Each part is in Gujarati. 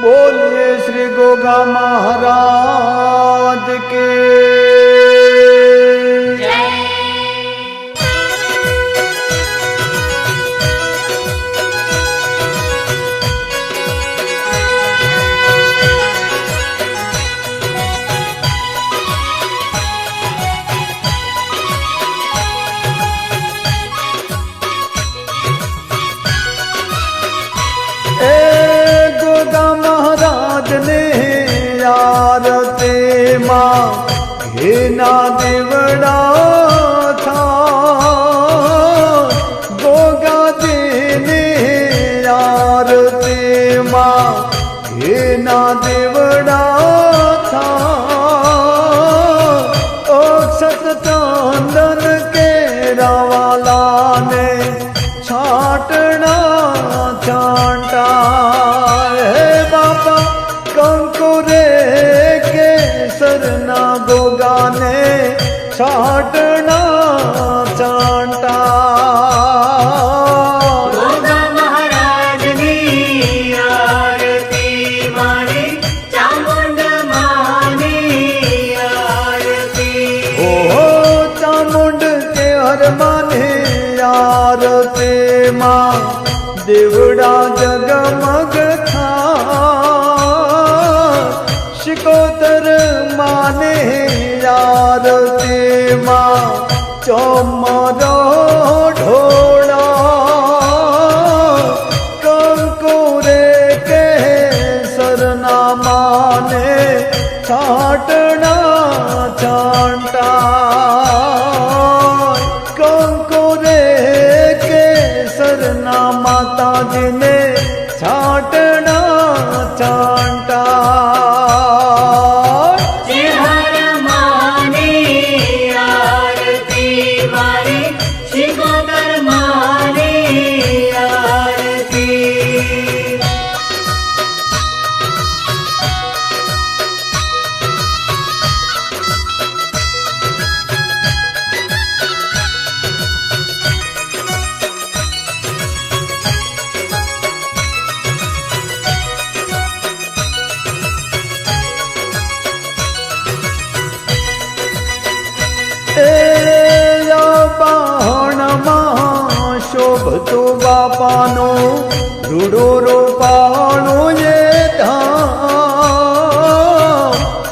બોલે શ્રી ગોગા મહારાજ કે mirada Oh my God. ભક્તો બાપાનો, રૂડો રોપાણો જે ધામ.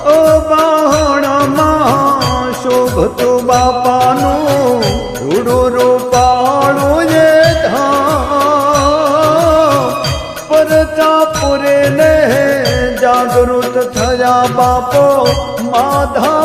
ઓ બાહણામાં શોભતો બાપાનો, રૂડો રોપાણો જે ધામ. પરતાપુરે ને જાગૃત થયા બાપો માધા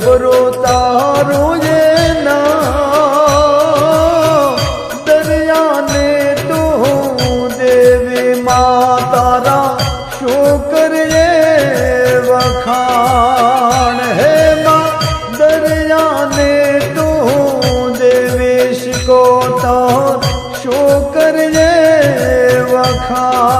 જબરો તારો જે ના. દરિયાને તો દેવી મા તારા છોકરીએ વખાણ. હે મા, દરિયાને તો દેવી શિકો તાર છોકરીએ વખાણ.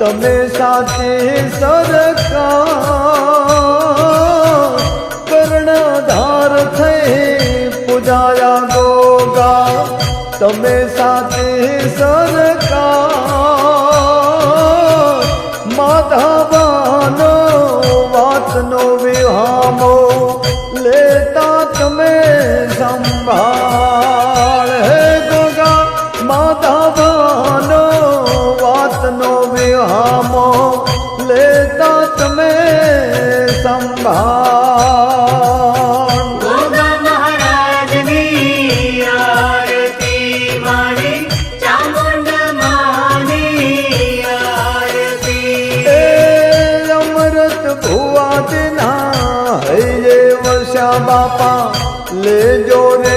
તમે સાથે સરકાર કર્ણધાર થઈ પૂજાયા ગોગા. તમે સાથે સરકાર માધવાનો વાતનો વિહામો લેતા તમે સંભાળ. બાપા લેજો રે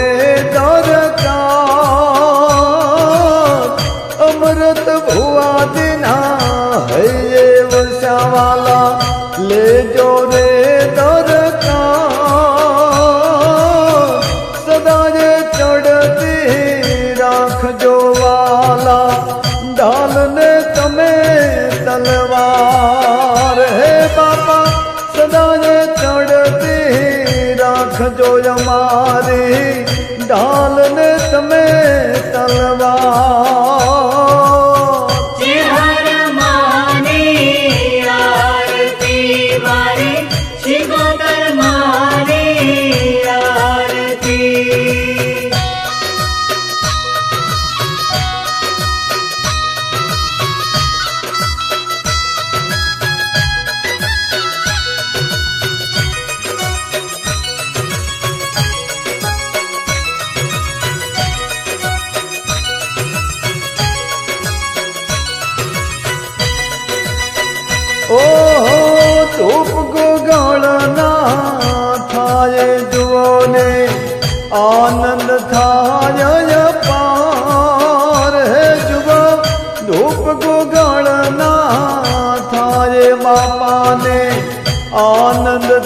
રાખજો અમારી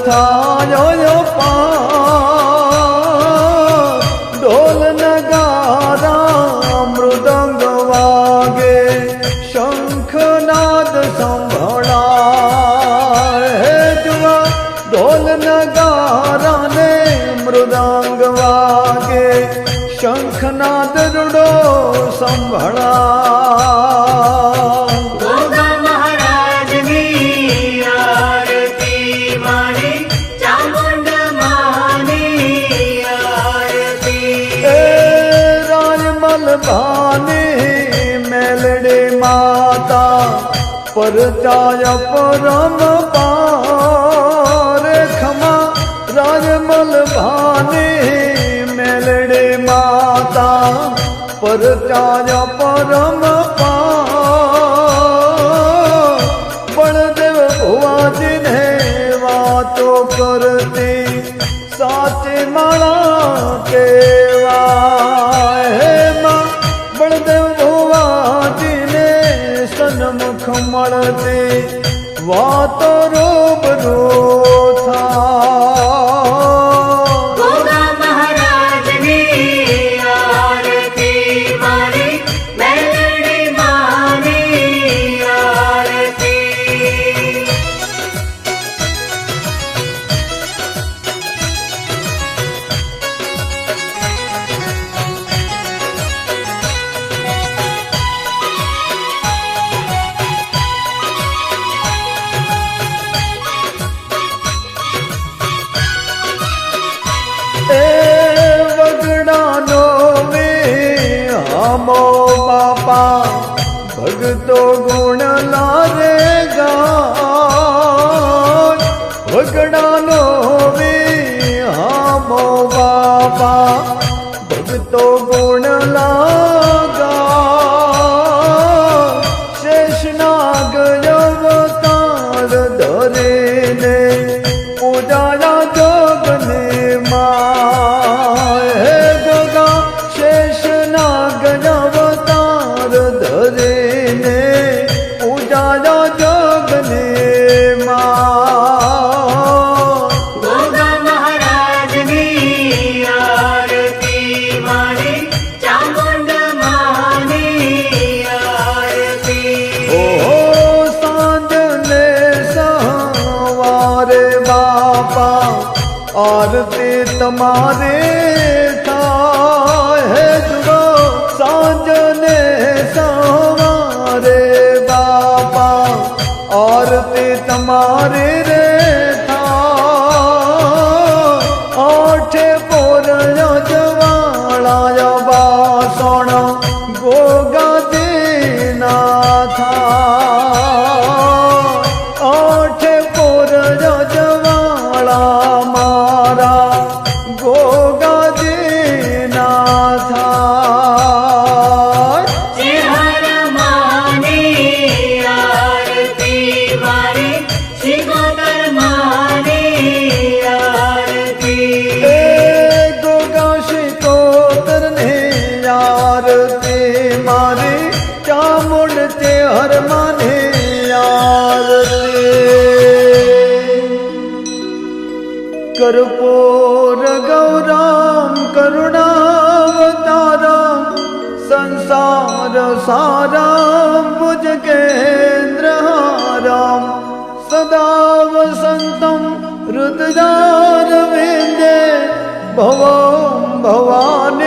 થાય પાર. ઢોલ નગારા મૃદંગ વાગે, શંખનાદ સંભળાય. ઢોલ નગારા ને મૃદંગ વાગે, શંખનાદ રૂડો સંભળાય. ભાની મેલડી માતા પરચાય પરમ પાર ખમા રાજમલ ભાની મેલડી માતા પરચાય પરમ પાર બળદેવ ભુવાજીને વાતો કરતી સાચી માળા કેવાય વાતો બાપા ભગતો ગુણ લારે ગાન. વગડાનો વિહામો બાપા ભગતો ગુણ રે બાપા આરતી તમારે થાય હે જુઓ સાંજને સવારે બાપા આરતી તમારે યાર મને યાર કરપોર ગૌરામ કરુણાવતારા સંસાર સારામ ભુજ કેન્દ્ર હારામ સદા વસંતમ રુદ્રાર વેદે ભવો ભવાની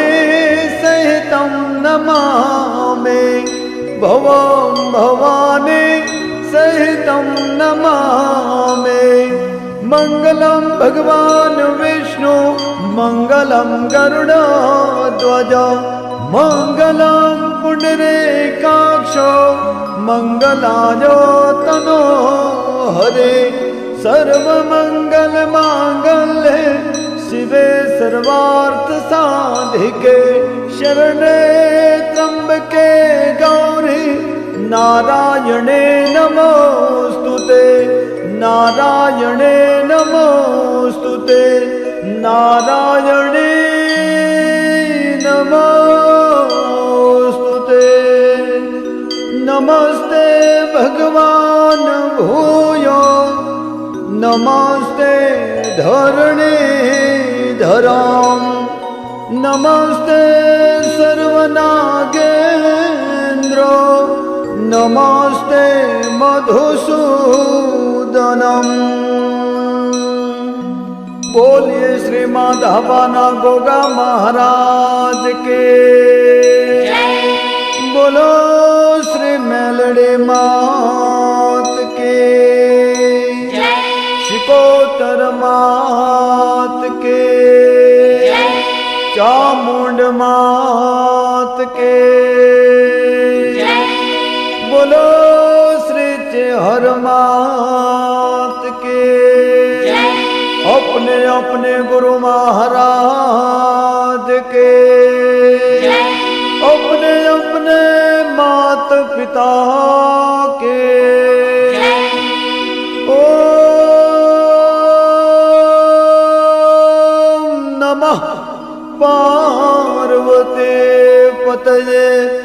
भवं भवानी सहितं नमामि। मङ्गलं भगवान् विष्णु मङ्गलं गरुडध्वज। मङ्गलं पुण्डरीकाक्षो मङ्गलायो तनो हरे। सर्वमङ्गलमाङ्गल्ये શિવે સર્વાર્થ સાધિકે, શરણે ત્રંબકે ગૌરી. નારાયણે નમોસ્તુ તે, નારાયણે નમોસ્તુ તે, નારાયણે નમોસ્તુ તે. નમસ્તે ભગવાન ભૂયો, નમસ્તે ધરણી. હરમ. નમસ્તે સર્વનાગેન્દ્ર. નમસ્તે મધુસૂદનમ. બોલીએ શ્રી માધવાના ગોગા મહારાજ કે. બોલો શ્રી મેલડી મા. मात के बोलो श्री चेहर मात के अपने अपने गुरु महाराज के अपने अपने मात पिता के ओम नमः